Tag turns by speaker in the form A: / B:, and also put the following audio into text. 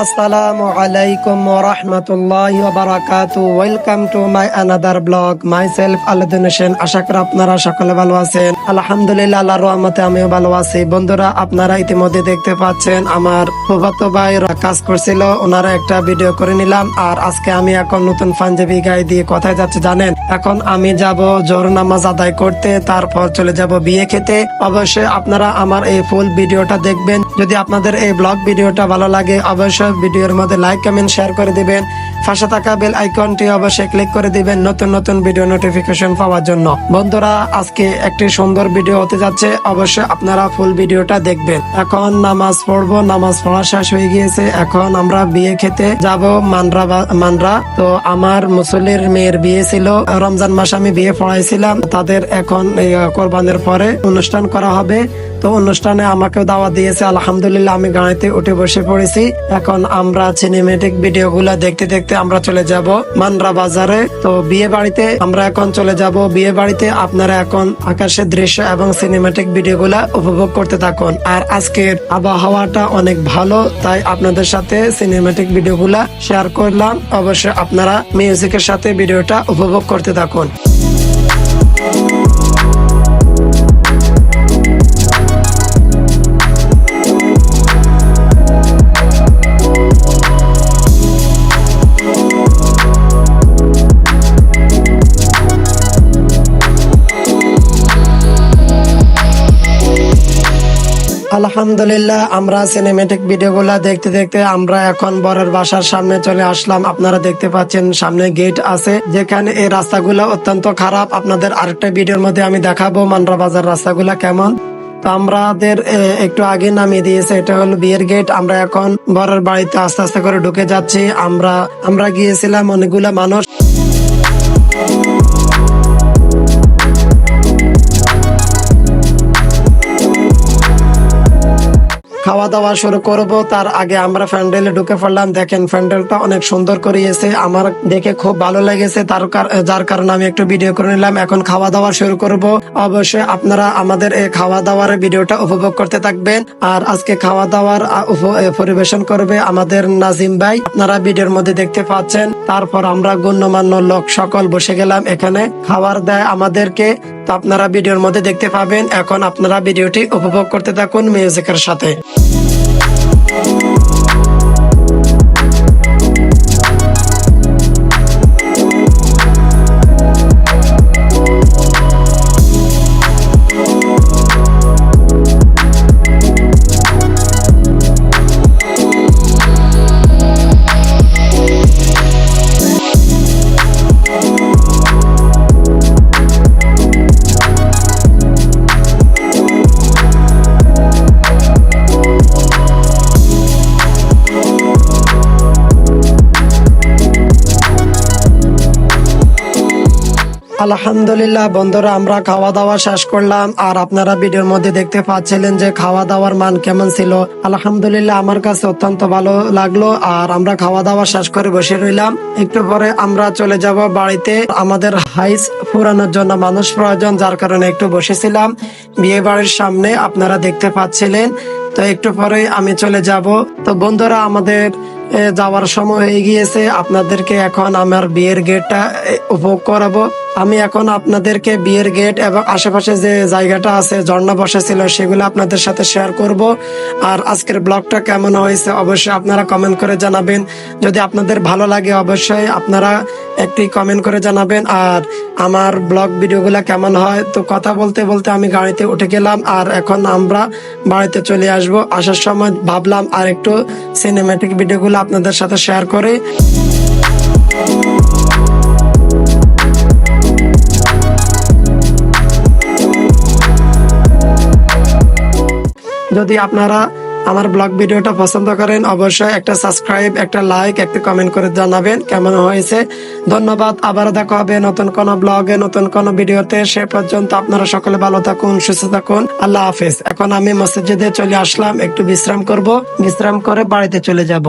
A: আসসালামু আলাইকুম বারাকাতু welcome to my another blog myself Aladin Hossain আশা করি আপনারা সকলে ভালো আছেন। আলহামদুলিল্লাহ রহমতে আমিও ভালো আছি। বন্ধুরা, আপনারা ইতিমধ্যে দেখতে পাচ্ছেন, আমার ভাইরা কাজ করছিল। ওনারা একটা ভিডিও করে নিলাম। আর আজকে আমি এখন নতুন পাঞ্জাবি গায়ে দিয়ে কোথায় যাচ্ছে জানেন? এখন আমি যাব জোর নামাজ আদায় করতে, তারপর চলে যাব বিয়ে খেতে। অবশ্যই আপনারা আমার এই ফুল ভিডিওটা দেখবেন। যদি আপনাদের এই ব্লগ ভিডিওটা ভালো লাগে, অবশ্যই ভিডিওর মধ্যে লাইক কমেন্ট শেয়ার করে দিবেন। পাশে থাকা বেল আইকনটি অবশ্যই ক্লিক করে দিবেন নতুন নতুন ভিডিও নোটিফিকেশন পাওয়ার জন্য। বন্ধুরা, আজকে একটি সুন্দর ভিডিও হতে যাচ্ছে। অবশ্যই আপনারা ফুল ভিডিওটা দেখবেন। এখন নামাজ পড়ব, নামাজ পড়া শেষ হয়ে গিয়েছে। এখন আমরা বিয়ে খেতে যাব মানরা মানরা তো আমার মুসলির মেয়ের বিয়ে ছিল। রমজান মাসে আমি বিয়ে পড়াইছিলাম। তাদের এখন কোরবানের পরে অনুষ্ঠান করা হবে। তো অনুষ্ঠানে আমাকে দাওয়া দিয়েছে। আলহামদুলিল্লাহ আমি গাড়িতে উঠে বসে পড়েছি। এখন আমরা সিনেমেটিক ভিডিও গুলা দেখতে দেখতে আমরা চলে যাব মানরা বাজারে। তো বিয়ে বাড়িতে আমরা এখন চলে যাব। বিয়ে বাড়িতে আপনারা এখন আকাশের দৃশ্য এবং সিনেমাটিক ভিডিও গুলা উপভোগ করতে থাকুন। আর আজকের আবহাওয়াটা অনেক ভালো, তাই আপনাদের সাথে সিনেমাটিক ভিডিও গুলা শেয়ার করলাম। অবশ্যই আপনারা মিউজিকের সাথে ভিডিওটা উপভোগ করতে থাকুন। আলহামদুলিল্লাহ, আমরা সিনেমেটিক ভিডিওগুলা দেখতে দেখতে আমরা এখন বরের বাসার সামনে চলে আসলাম। আপনারা দেখতে পাচ্ছেন সামনে গেট আছে, যেখানে এই রাস্তাগুলো অত্যন্ত খারাপ। আপনাদের আরেকটা ভিডিওর মধ্যে আমি দেখাবো মানরা বাজার রাস্তাগুলা কেমন। তো আমাদের একটু আগে নামিয়ে দিয়েছে, এটা হলো বিয়ের গেট আমরা এখন বরের বাড়িতে আস্তে আস্তে করে ঢুকে যাচ্ছি। আমরা আমরা গিয়েছিলাম অনেকগুলা মানুষ। খাওয়া দাওয়া শুরু করব। তার আগে আমরা প্যান্ডেলে ঢুকে পড়লাম। দেখেন প্যান্ডেলটা অনেক সুন্দর করিয়েছে। আমার দেখে খুব ভালো লেগেছে। তার যার কারণে আমি একটু ভিডিও করে নিলাম। এখন খাওয়া দাওয়া শুরু করব। অবশ্যই আপনারা আমাদের এই খাওয়া দাওয়ার ভিডিওটা উপভোগ করতে থাকবেন। আর আজকে খাওয়া দাওয়ার পরিবেশন করবে আমাদের নাজিম ভাই। আপনারা ভিডিওর মধ্যে দেখতে পাচ্ছেন। তারপর আমরা গণ্যমান্য লোক সকল বসে গেলাম এখানে। খাবার দেয় আমাদেরকে। আপনারা ভিডিওর মধ্যে দেখতে পাবেন। এখন আপনারা ভিডিওটি উপভোগ করতে থাকুন মিউজিকের সাথে। আলহামদুলিল্লাহ, বন্ধুরা, আমরা খাওয়া দাওয়া শেষ করলাম। আর আপনারা ভিডিওর মধ্যে দেখতে পাচ্ছিলেন যে খাওয়া দাওয়ার মান কেমন ছিল। আলহামদুলিল্লাহ, আমার কাছে অত্যন্ত ভালো লাগল। আর আমরা খাওয়া দাওয়া শেষ করে বসে রইলাম। একটু পরে আমরা চলে যাব বাড়িতে। আমাদের হাইস ফুরানোর জন্য মানুষ প্রয়োজন, যার কারণে একটু বসেছিলাম। বিয়ে বাড়ির সামনে আপনারা দেখতে পাচ্ছিলেন। তো একটু পরে আমি চলে যাব। তো বন্ধুরা, আমাদের যাওয়ার সময় হয়ে গিয়েছে। আপনাদেরকে এখন আমার বিয়ের গেটটা উপভোগ করাবো। আমি এখন আপনাদেরকে বিয়ের গেট এবং আশেপাশে যে জায়গাটা আছে, ঝর্ণা বসেছিল সেগুলো আপনাদের সাথে শেয়ার করব। আর আজকের ব্লগটা কেমন হয়েছে অবশ্যই আপনারা কমেন্ট করে জানাবেন। যদি আপনাদের ভালো লাগে অবশ্যই আপনারা একটি কমেন্ট করে জানাবেন। আর আমার ব্লগ ভিডিওগুলো কেমন হয়, তো কথা বলতে বলতে আমি গাড়িতে উঠে গেলাম। আর এখন আমরা বাড়িতে চলে আসব। আসার সময় ভাবলাম আর একটু সিনেমেটিক ভিডিওগুলো আপনাদের সাথে শেয়ার করে। যদি আপনারা আমার ব্লগ ভিডিওটা পছন্দ করেন, অবশ্যই একটা সাবস্ক্রাইব একটা লাইক একটা কমেন্ট করে জানাবেন কেমন হয়েছে। ধন্যবাদ আবার দেখা হবে নতুন কোন ব্লগে, নতুন কোন ভিডিওতে। সে পর্যন্ত আপনারা সকলে ভালো থাকুন, সুস্থ থাকুন। আল্লাহ হাফেজ। এখন আমি মসজিদে চলে আসলাম, একটু বিশ্রাম করব। বিশ্রাম করে বাড়িতে চলে যাব।